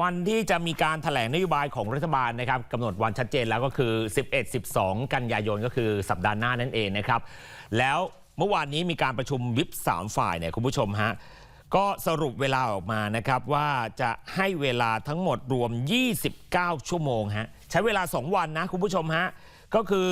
วันที่จะมีการแถลงนโยบายของรัฐบาลนะครับกำหนดวันชัดเจนแล้วก็คือ 11 12 กันยายนก็คือสัปดาห์หน้านั่นเองนะครับ แล้วเมื่อวานนี้มีการประชุมวิป3ฝ่ายเนี่ยคุณผู้ชมฮะก็สรุปเวลาออกมานะครับว่าจะให้เวลาทั้งหมดรวม 29 ชั่วโมงฮะใช้เวลา 2 วันนะคุณผู้ชมฮะก็คือ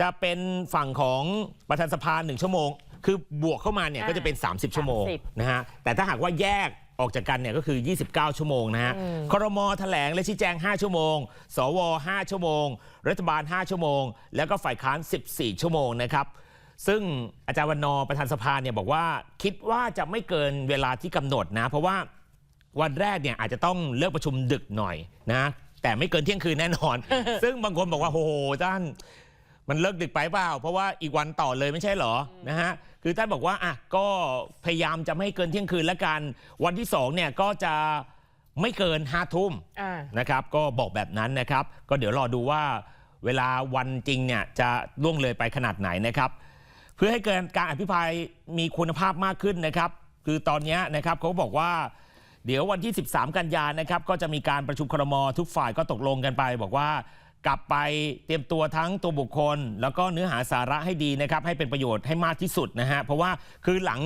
จะเป็นฝั่งของประธานสภา1ชั่วโมง คือบวกเข้ามาเนี่ยอ่าก็จะเป็น 30 ชั่วโมง30นะฮะแต่ถ้าหากว่าแยก ออกจากกันเนี่ยก็คือ 29 ชั่วโมงนะฮะครมแถลงและชี้แจง 5 ชั่วโมง สว 5 ชั่วโมง รัฐบาล 5 ชั่วโมง แล้วก็ฝ่ายค้าน 14 ชั่วโมงนะครับซึ่งอาจารย์วันนอร์ประธานสภาเนี่ยบอกว่าคิดว่าจะไม่เกินเวลาที่กำหนดนะ เพราะว่าวันแรกเนี่ยอาจจะต้องเลิกประชุมดึกหน่อยนะแต่ไม่เกินเที่ยงคืนแน่นอน ซึ่งบางคนบอกว่าโอ้โหท่านมันเลิกดึกไปเปล่า เพราะว่าอีกวันต่อเลยไม่ใช่เหรอนะฮะ คือท่านบอกว่าอะก็พยายามจะไม่ให้เกินเที่ยงคืนแล้วกัน วันที่สองเนี่ยก็จะไม่เกินห้าทุ่มอ่า นะครับ ก็บอกแบบนั้นนะครับ ก็เดี๋ยวรอดูว่าเวลาวันจริงเนี่ยจะล่วงเลยไปขนาดไหนนะครับ เพื่อให้เกินการอภิปรายมีคุณภาพมากขึ้นนะครับ คือตอนเนี้ยนะครับเขาบอกว่า เดี๋ยววันที่ 13 กันยานะครับ ก็จะมีการประชุมครมทุกฝ่ายก็ตกลงกันไป บอกว่า กลับไปเตรียมตัวทั้งตัวบุคคล แล้วก็เนื้อหาสาระให้ดีนะครับให้เป็นประโยชน์ให้มากที่สุดนะฮะเพราะว่าคือหลัง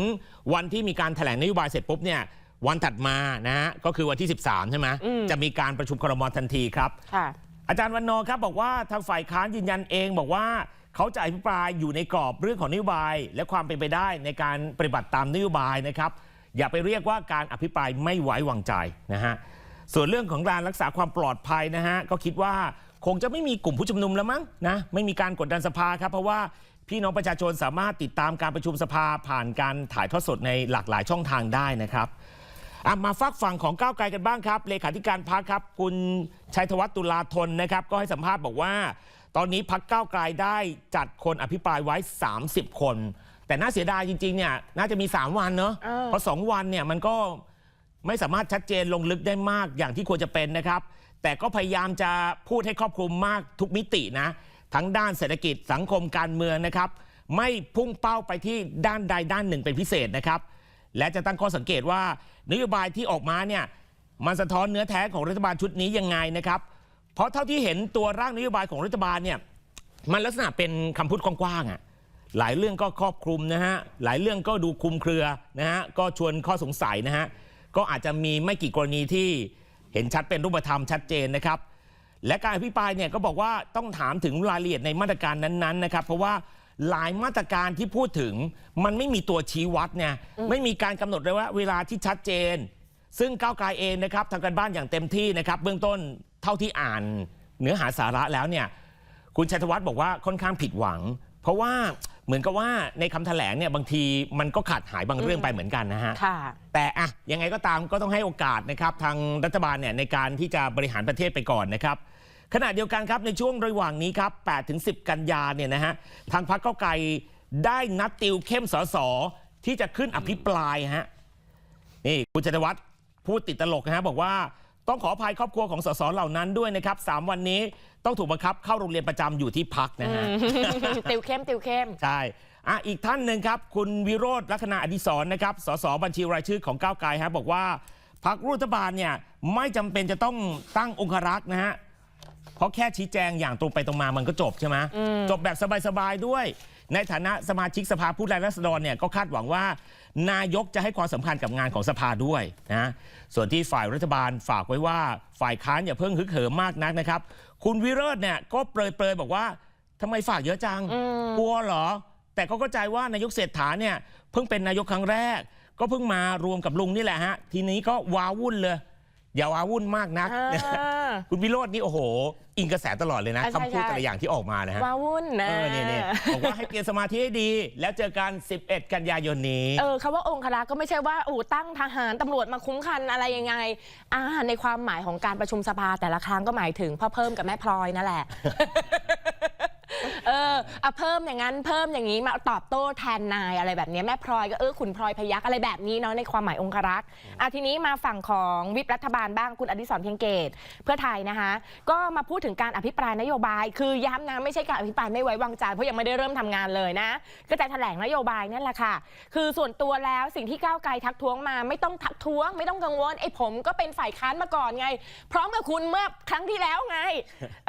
วันที่มีการแถลงนโยบายเสร็จปุ๊บเนี่ยวันถัดมานะฮะก็คือวันที่ 13 ใช่ไหมอืมจะมีการประชุมครมทันทีครับค่ะอาจารย์วันนอร์ครับบอกว่าทางฝ่ายค้านยืนยันเองบอกว่าเขาจะอภิปรายอยู่ในกรอบเรื่องของนโยบาย และความเป็นไปได้ในการปฏิบัติตามนโยบายนะครับ อย่าไปเรียกว่าการอภิปรายไม่ไว้วางใจนะฮะส่วนเรื่องของการรักษาความปลอดภัยนะฮะก็คิดว่า คงจะไม่มีกลุ่มผู้ชุมนุมแล้วมั้งนะไม่มีการกดดันสภาครับเพราะว่าพี่น้องประชาชนสามารถติดตามการประชุมสภาผ่านการถ่ายทอดสดในหลากหลายช่องทางได้นะครับอะมาฟักฝั่งของก้าวไกลกันบ้างครับ เลขาธิการพักครับ คุณชัยธวัฒน์ตุลาธนนะครับ ก็ให้สัมภาษณ์บอกว่า ตอนนี้พักก้าวไกลได้จัดคนอภิปรายไว้ 30 คน แต่น่าเสียดายจริงๆเนี่ยน่าจะมี 3 วันเนอะเออเพราะ2วันเนี่ยมันก็ ไม่สามารถชัดเจนลงลึกได้มากอย่างที่ควรจะเป็นนะครับ แต่ก็พยายามจะพูดให้ครอบคลุมมากทุกมิตินะ ทั้งด้านเศรษฐกิจสังคมการเมืองนะครับ ไม่พุ่งเป้าไปที่ด้านใดด้านหนึ่งเป็นพิเศษนะครับ และจะตั้งข้อสังเกตว่านโยบายที่ออกมาเนี่ยมันสะท้อนเนื้อแท้ของรัฐบาลชุดนี้ยังไงนะครับ เพราะเท่าที่เห็นตัวร่างนโยบายของรัฐบาลเนี่ยมันลักษณะเป็นคำพูดกว้างๆอะหลายเรื่องก็ครอบคลุมนะฮะหลายเรื่องก็ดูคลุมเครือนะฮะก็ชวนข้อสงสัยนะฮะ ก็อาจจะมีไม่กี่กรณีที่เห็นชัดเป็นรูปธรรมชัดเจนนะครับ และการอภิปรายเนี่ยก็บอกว่าต้องถามถึงรายละเอียดในมาตรการนั้นๆนะครับ เพราะว่าหลายมาตรการที่พูดถึงมันไม่มีตัวชี้วัดเนี่ยไม่มีการกำหนดเลยว่าเวลาที่ชัดเจน ซึ่งก้าวไกลเองนะครับทำการบ้านอย่างเต็มที่นะครับ เบื้องต้นเท่าที่อ่านเนื้อหาสาระแล้วเนี่ยคุณชัยธวัฒน์บอกว่าค่อนข้างผิดหวัง เพราะว่า เหมือนกับว่าในคำแถลงเนี่ยบางทีมันก็ขาดหายบางเรื่องไปเหมือนกันนะฮะ ค่ะ แต่อะยังไงก็ตามก็ต้องให้โอกาสนะครับทางรัฐบาลเนี่ยในการที่จะบริหารประเทศไปก่อนนะครับ ขณะเดียวกันครับในช่วงระหว่างนี้ครับ8ถึง10 กันยาเนี่ยนะฮะทางพรรคเก้าวไกลได้นัดติวเข้มสสที่จะขึ้นอภิปรายฮะนี่คุณชัยวัฒน์พูดติดตลกนะฮะบอกว่า ต้องขออภัยครอบครัวของสสเหล่านั้นด้วยนะครับสามวันนี้ต้องถูกบังคับเข้าโรงเรียนประจำอยู่ที่พักนะฮะ ติวเข้มติวเข้ม ใช่อะอีกท่านหนึ่งครับ คุณวิโรธลักษณะอดิศรนะครับ สสบัญชีรายชื่อของก้าวไกลฮะบอกว่าพรรครัฐบาลเนี่ยไม่จำเป็นจะต้องตั้งองครักษ์นะฮะ เพราะแค่ชี้แจงอย่างตรงไปตรงมามันก็จบใช่ไหมจบแบบสบาย ๆ ด้วย ในฐานะสมาชิกสภาผู้แทนราษฎรเนี่ยก็คาดหวังว่า นายกจะให้ความสำคัญกับงานของสภาด้วยนะส่วนที่ฝ่ายรัฐบาลฝากไว้ว่า ฝ่ายค้านอย่าเพิ่งฮึกเหิมมากนักนะครับ คุณวิโรธเนี่ยก็เปรยๆบอกว่าทำไมฝากเยอะจังอืมกลัวเหรอ แต่ก็เข้าใจว่านายกเศรษฐาเนี่ยเพิ่งเป็นนายกครั้งแรก ก็เพิ่งมารวมกับลุงนี่แหละฮะทีนี้ก็ว้าวุ่นเลยอย่าว้าวุ่นมากนักอ่า คุณวิโรจน์นี่โอ้โห อิงกระแสตลอดเลยนะอะใช่คำพูดใช่ แต่ละอย่างที่ออกมานะฮะว้าวุ่นนะเออเนี่ยเนี่ยบอกว่าให้เตรียมสมาธิให้ดี แล้วเจอกัน 11 กันยายนนี้ เออคำว่าองครักษ์ก็ไม่ใช่ว่าโอ้โหตั้งทหารตำรวจมาคุ้มกันอะไรยังไงอ่าในความหมายของการประชุมสภาแต่ละครั้งก็หมายถึงพ่อเพิ่มกับแม่พลอยนั่นแหละ เออเอาเพิ่มอย่างนั้นเพิ่มอย่างนี้มาตอบโต้แทนนายอะไรแบบนี้แม่พลอยก็เออขุนพลอยพยักอะไรแบบนี้เนาะในความหมายองครักษ์อะทีนี้มาฝั่งของวิปรัฐบาลบ้างคุณอดิศรเพียงเกต เพื่อไทยนะคะ ก็มาพูดถึงการอภิปรายนโยบาย คือย้ำนะไม่ใช่การอภิปรายไม่ไว้วางใจเพราะยังไม่ได้เริ่มทำงานเลยนะ ก็จะแถลงนโยบายนั่นแหละค่ะ คือส่วนตัวแล้วสิ่งที่ก้าวไกลทักท้วงมาไม่ต้องทักท้วง ไม่ต้องกังวลไอ้ผมก็เป็นฝ่ายค้านมาก่อนไง พร้อมกับคุณเมื่อครั้งที่แล้วไง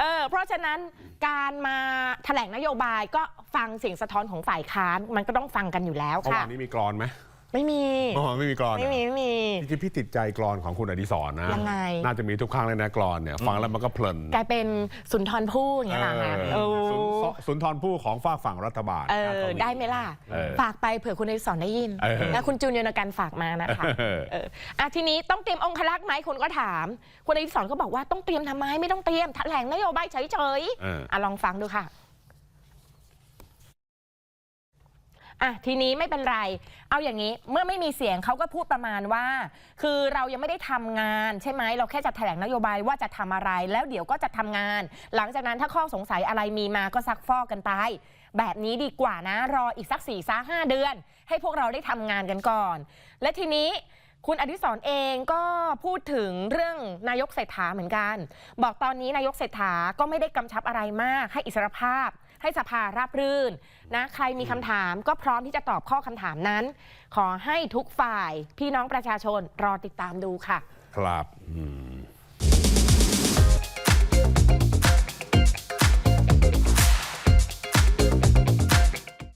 เออเพราะฉะนั้นการมาแถลงนโยบายก็ฟังเสียงสะท้อนของฝ่ายค้าน มันก็ต้องฟังกันอยู่แล้วเมื่อค่ะ วานนี้มีกรอนไหมไม่มีเมื่อวานไม่มีกรอนไม่มีไม่มี จริงๆพี่ติดใจกรอนของคุณอดิศรนะยังไง น่าจะมีทุกครั้งเลยนะกรอนเนี่ยฟังแล้วมันก็เพลินกลายเป็นสุนทรภู่อย่างเงี้ยเหรอคะเออโอ้สุนสุนทรผู้ของฝ้ากฝั่งรัฐบาลเออน่าจะได้ไหมล่ะ เออฝากไปเผื่อคุณอดิศรได้ยิน เออแล้วคุณจูนยนกันฝากมานะคะเออ เอออะทีนี้ต้องเตรียมองคลักษ์ไหมคนก็ถาม คุณอดิศรก็บอกว่าต้องเตรียมทำไมไม่ต้องเตรียมแถลงนโยบายเฉยเออๆอะลองฟังดูค่ะ อะทีนี้ไม่เป็นไร เอาอย่างนี้เมื่อไม่มีเสียงเขาก็พูดประมาณว่า คือเรายังไม่ได้ทำงาน ใช่ไหมเราแค่จะแถลงนโยบายว่าจะทำอะไร แล้วเดี๋ยวก็จะทำงาน หลังจากนั้นถ้าข้อสงสัยอะไรมีมาก็ซักฟอกกันไป แบบนี้ดีกว่านะ รออีกสัก4ี่ซห้าเดือน ให้พวกเราได้ทำงานกันก่อน และทีนี้คุณอดิศรเองก็พูดถึงเรื่องนายกเศรษฐาเหมือนกัน บอกตอนนี้นายกเศรษฐาก็ไม่ได้กำชับอะไรมากให้อิสรภาพ ให้สภาราบรื่นนะใครมีคำถามก็พร้อมที่จะตอบข้อคำถามนั้น ขอให้ทุกฝ่ายพี่น้องประชาชนรอติดตามดูค่ะ ครับอืม